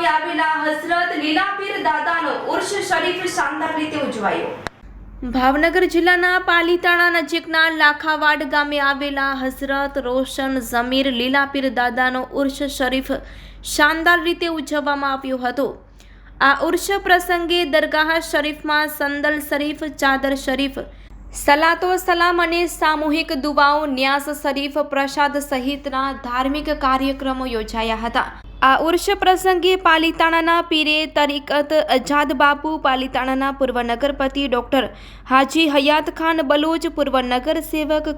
ખાતે આવેલા હઝરત લીલાપીર દાદાનો ઉર્ષ શરીફ શાનદાર રીતે ઉજવાયો. ભાવનગર જિલ્લાના પાલીતાણા નજીકના લાખાવાડ ગામે આવેલા હઝરત રોશન ઝમીર લીલાપીર દાદાનો ઉર્ષ શરીફ શાનદાર રીતે ઉજવવામાં આવ્યો હતો. આ ઉર્ષ પ્રસંગે દરગાહ શરીફમાં સંદલ શરીફ, ચાદર શરીફ, સલાતો સલામ અને સામૂહિક દુવાઓ ન્યાસ શરીફ, પ્રસાદ સહિતના ધાર્મિક કાર્યક્રમો યોજાયા હતા. આ ઉર્ષ પ્રસંગે પાલિતાણાના પીરે તરીકત અજાદ બાપુ, પાલિતાણાના પૂર્વ નગરપતિ ડૉક્ટર હાજી હયાત ખાન, બલોચ પૂર્વ નગર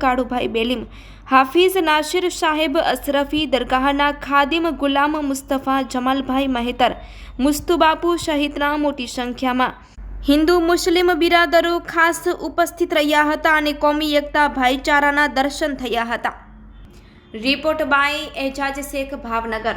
કાળુભાઈ બેલીમ, હાફિઝ નાસિર સાહેબ અશરફી, દરગાહના ખાદિમ ગુલામ મુસ્તફા જમાલભાઈ મહેતર મુસ્તુબાપુ સહિતના મોટી સંખ્યામાં. હિન્દુ મુસ્લિમ બિરાદરો ખાસ ઉપસ્થિત રહ્યા હતા અને કોમી એકતા ભાઈચારાના દર્શન થયા હતા. Report by Ejaz Shaikh, Bhavnagar.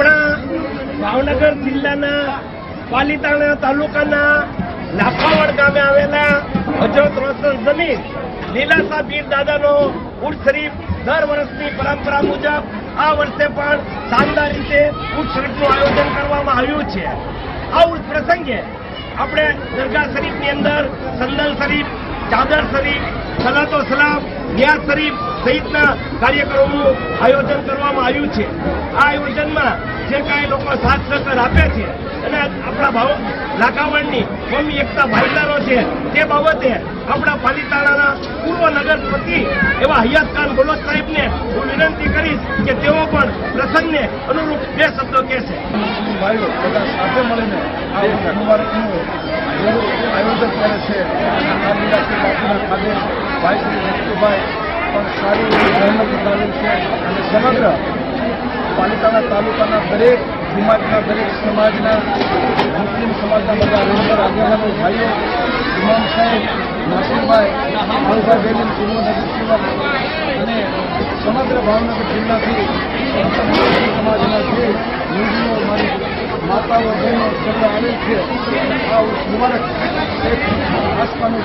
આપણા ભાવનગર જિલ્લાના પાલીતાણા તાલુકાના લાખાવડ ગામે આવેલા હજરત રોશન જમીન લીલાસા પીર દાદાનો ઉર્સ શરીફ દર વર્ષની પરંપરા મુજબ આ વર્ષે પણ શાનદાર રીતે ઉર્સ શરીફનું આયોજન કરવામાં આવ્યું છે. આ ઉર્સ પ્રસંગે આપણે દરગાહ શરીફની અંદર સંદલ શરીફ, ચાદર શરીફ, સલાતો સલામ નિયાઝ શરીફ સહિતના કાર્યક્રમોનું આયોજન કરવામાં આવ્યું છે. આ આયોજનમાં જે કાંઈ લોકો સાથ સહકાર આપે છે અને આપણા ભાવ લાકાવડની કોમી એકતા ભાઈદારો છે, તે બાબતે આપણા પાલિતાણાના પૂર્વ નગરપતિ એવા હયાત ખાન ગોલોત સાહેબને હું વિનંતી કરીશ કે તેઓ પણ પ્રસંગને અનુરૂપ બે શબ્દો કહેશે. ભાઈઓ, બધા સાથે મળીને આયોજન કરે છે. આ ખાતે ભાઈ પણ સારી એવી મહેનત ઉઠાવેલ છે. અને સમગ્ર પાલિકાના તાલુકાના દરેક સમાજના દરેક સમાજના, મુસ્લિમ સમાજના બધા રેન્જર આગેવાનો, ભાઈઓ, ઇમામ સાહેબ, નાસિરભાઈ કાળુભાઈ બેલીમ પૂર્વ નગર સેવક અને સમગ્ર ભાવનગર જિલ્લાથી સમાજના જે યુવાનો મારી માતાઓ, બહેનો, સગા આવેલ છે, આ મુબારક. એક આસ્થાનું